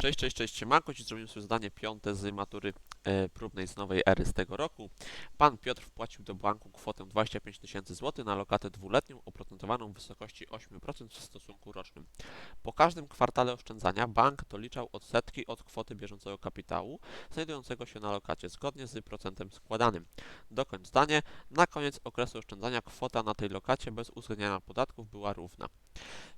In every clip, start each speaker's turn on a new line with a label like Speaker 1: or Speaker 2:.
Speaker 1: Cześć, cześć, cześć, siemanko, dziś zrobimy sobie zadanie piąte z matury próbnej z nowej ery z tego roku. Pan Piotr wpłacił do banku kwotę 25 tysięcy złotych na lokatę dwuletnią oprocentowaną w wysokości 8% w stosunku rocznym. Po każdym kwartale oszczędzania bank doliczał odsetki od kwoty bieżącego kapitału znajdującego się na lokacie zgodnie z procentem składanym. Dokończ zdanie. Na koniec okresu oszczędzania kwota na tej lokacie bez uwzględniania podatków była równa.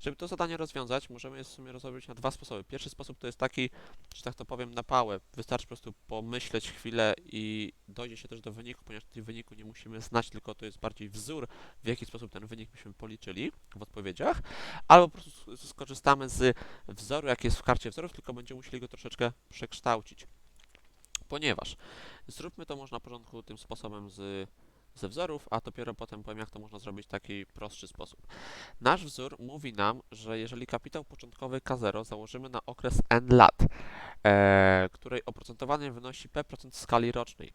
Speaker 1: Żeby to zadanie rozwiązać, możemy je w sumie rozrobić na dwa sposoby. Pierwszy sposób to jest taki, że tak to powiem, na pałę. Wystarczy po prostu pomyśleć chwilę i dojdzie się też do wyniku, ponieważ tej wyniku nie musimy znać, tylko to jest bardziej wzór, w jaki sposób ten wynik byśmy policzyli w odpowiedziach. Albo po prostu skorzystamy z wzoru, jaki jest w karcie wzorów, tylko będziemy musieli go troszeczkę przekształcić. Ponieważ zróbmy to może na początku tym sposobem z, ze wzorów, a dopiero potem powiem, jak to można zrobić w taki prostszy sposób. Nasz wzór mówi nam, że jeżeli kapitał początkowy K0 założymy na okres n lat, e, której oprocentowanie wynosi p% skali rocznej,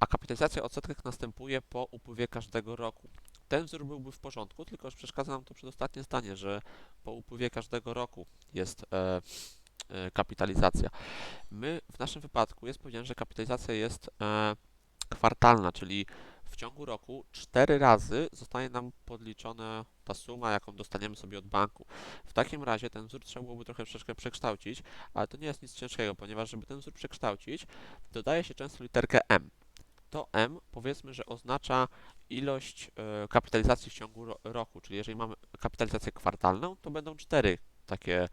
Speaker 1: a kapitalizacja odsetek następuje po upływie każdego roku. Ten wzór byłby w porządku, tylko już przeszkadza nam to przedostatnie zdanie, że po upływie każdego roku jest e, e, kapitalizacja. My w naszym wypadku jest powiedziane, że kapitalizacja jest e, kwartalna, czyli w ciągu roku cztery razy zostanie nam podliczona ta suma, jaką dostaniemy sobie od banku. W takim razie ten wzór trzeba byłoby trochę troszeczkę przekształcić, ale to nie jest nic ciężkiego, ponieważ żeby ten wzór przekształcić, dodaje się często literkę M. To M powiedzmy, że oznacza ilość e, kapitalizacji w ciągu ro roku, czyli jeżeli mamy kapitalizację kwartalną, to będą cztery takie,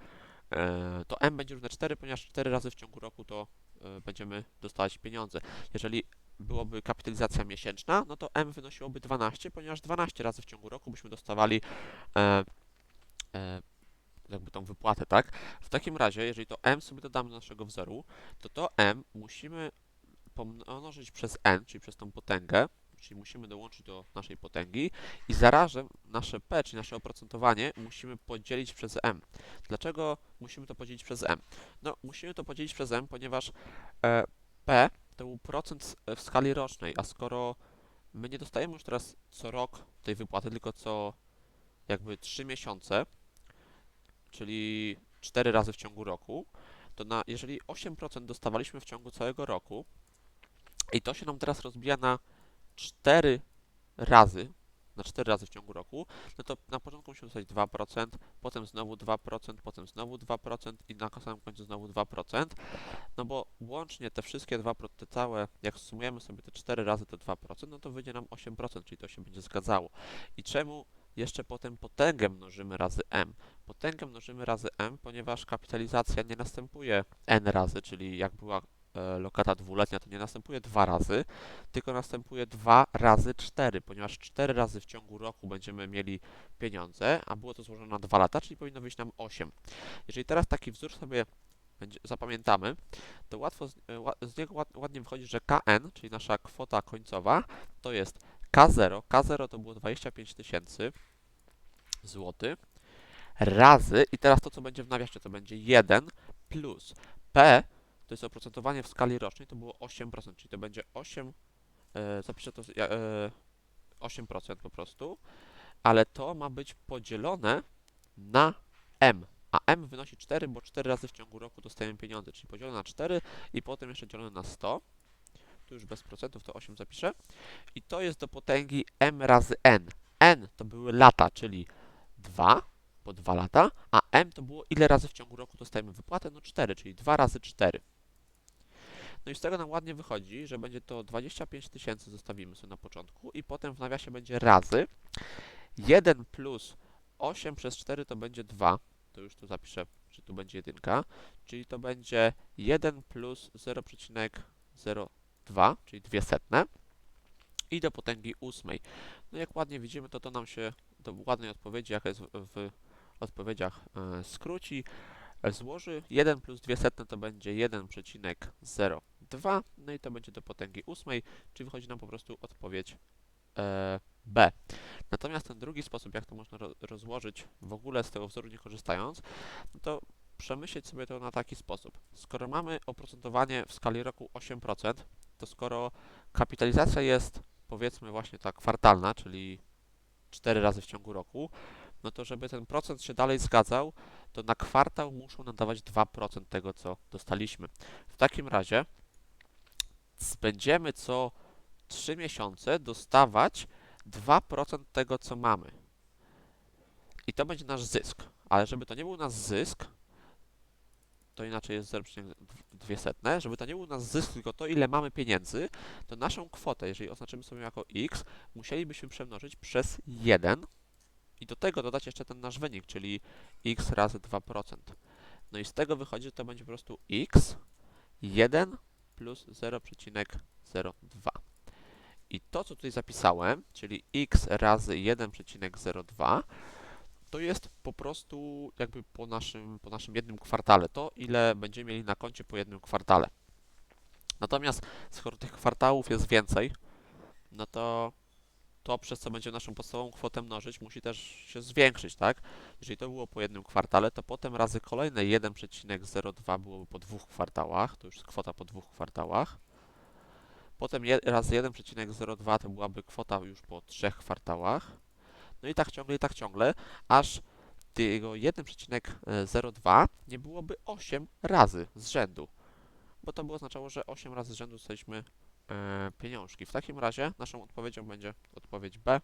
Speaker 1: e, to M będzie równe 4, ponieważ 4 razy w ciągu roku to e, będziemy dostawać pieniądze. Jeżeli byłoby kapitalizacja miesięczna, no to M wynosiłoby 12, ponieważ 12 razy w ciągu roku byśmy dostawali e, e, jakby tą wypłatę, tak? W takim razie, jeżeli to M sobie dodamy do naszego wzoru, to to M musimy pomnożyć przez N, czyli przez tą potęgę, czyli musimy dołączyć do naszej potęgi i zarazem nasze P, czyli nasze oprocentowanie, musimy podzielić przez M. Dlaczego musimy to podzielić przez M? No, musimy to podzielić przez M, ponieważ e, P to był procent w skali rocznej, a skoro my nie dostajemy już teraz co rok tej wypłaty, tylko co jakby 3 miesiące, czyli 4 razy w ciągu roku, to na, jeżeli 8% dostawaliśmy w ciągu całego roku i to się nam teraz rozbija na 4 razy, na 4 razy w ciągu roku, no to na początku musimy dostać 2%, potem znowu 2%, potem znowu 2% i na samym końcu znowu 2%, no bo łącznie te wszystkie 2%, te całe, jak sumujemy sobie te 4 razy te 2%, no to wyjdzie nam 8%, czyli to się będzie zgadzało. I czemu jeszcze potem potęgę mnożymy razy m? Potęgę mnożymy razy m, ponieważ kapitalizacja nie następuje n razy, czyli jak była lokata dwuletnia, to nie następuje dwa razy, tylko następuje 2 razy 4, ponieważ 4 razy w ciągu roku będziemy mieli pieniądze, a było to złożone na 2 lata, czyli powinno wyjść nam 8. Jeżeli teraz taki wzór sobie zapamiętamy, to łatwo z, e, z niego ład, ładnie wychodzi, że KN, czyli nasza kwota końcowa, to jest K0. K0 to było 25 tysięcy złotych razy, i teraz to, co będzie w nawiasie, to będzie 1 plus P, to jest oprocentowanie w skali rocznej, to było 8%, czyli to będzie 8, e, zapiszę to, e, 8% po prostu, ale to ma być podzielone na M, a M wynosi 4, bo 4 razy w ciągu roku dostajemy pieniądze, czyli podzielone na 4 i potem jeszcze dzielone na 100, tu już bez procentów to 8 zapiszę, i to jest do potęgi M razy N. N to były lata, czyli 2 po 2 lata, a M to było ile razy w ciągu roku dostajemy wypłatę? No 4, czyli 2 razy 4. No i z tego nam ładnie wychodzi, że będzie to 25 tysięcy zostawimy sobie na początku i potem w nawiasie będzie razy 1 plus 8 przez 4 to będzie 2. To już tu zapiszę, że tu będzie jedynka, czyli to będzie 1 plus 0,02, czyli 2 setne i do potęgi ósmej. No jak ładnie widzimy, to to nam się do ładnej odpowiedzi, jaka jest w, w odpowiedziach, e, skróci. Złoży 1 plus 2 setne to będzie 1,02, no i to będzie do potęgi ósmej, czyli wychodzi nam po prostu odpowiedź e, B. Natomiast ten drugi sposób, jak to można ro rozłożyć w ogóle z tego wzoru nie korzystając, no to przemyśleć sobie to na taki sposób. Skoro mamy oprocentowanie w skali roku 8%, to skoro kapitalizacja jest powiedzmy właśnie ta kwartalna, czyli 4 razy w ciągu roku, no to żeby ten procent się dalej zgadzał, to na kwartał muszą nadawać 2% tego, co dostaliśmy. W takim razie będziemy co 3 miesiące dostawać 2% tego, co mamy. I to będzie nasz zysk. Ale żeby to nie był nasz zysk, to inaczej jest 0,2, żeby to nie był nasz zysk, tylko to, ile mamy pieniędzy, to naszą kwotę, jeżeli oznaczymy sobie jako x, musielibyśmy przemnożyć przez 1 i do tego dodać jeszcze ten nasz wynik, czyli x razy 2%. No i z tego wychodzi, że to będzie po prostu x 1 plus 0,02. I to, co tutaj zapisałem, czyli x razy 1,02, to jest po prostu jakby po naszym, po naszym jednym kwartale. To, ile będziemy mieli na koncie po jednym kwartale. Natomiast skoro tych kwartałów jest więcej, no to to, przez co będzie naszą podstawową kwotę mnożyć, musi też się zwiększyć, tak? Jeżeli to było po jednym kwartale, to potem razy kolejne 1,02 byłoby po dwóch kwartałach, to już jest kwota po dwóch kwartałach. Potem je, razy 1,02 to byłaby kwota już po trzech kwartałach. No i tak ciągle, i tak ciągle, aż tego 1,02 nie byłoby 8 razy z rzędu. Bo to by oznaczało, że 8 razy z rzędu dostaliśmy pieniążki. W takim razie naszą odpowiedzią będzie odpowiedź B,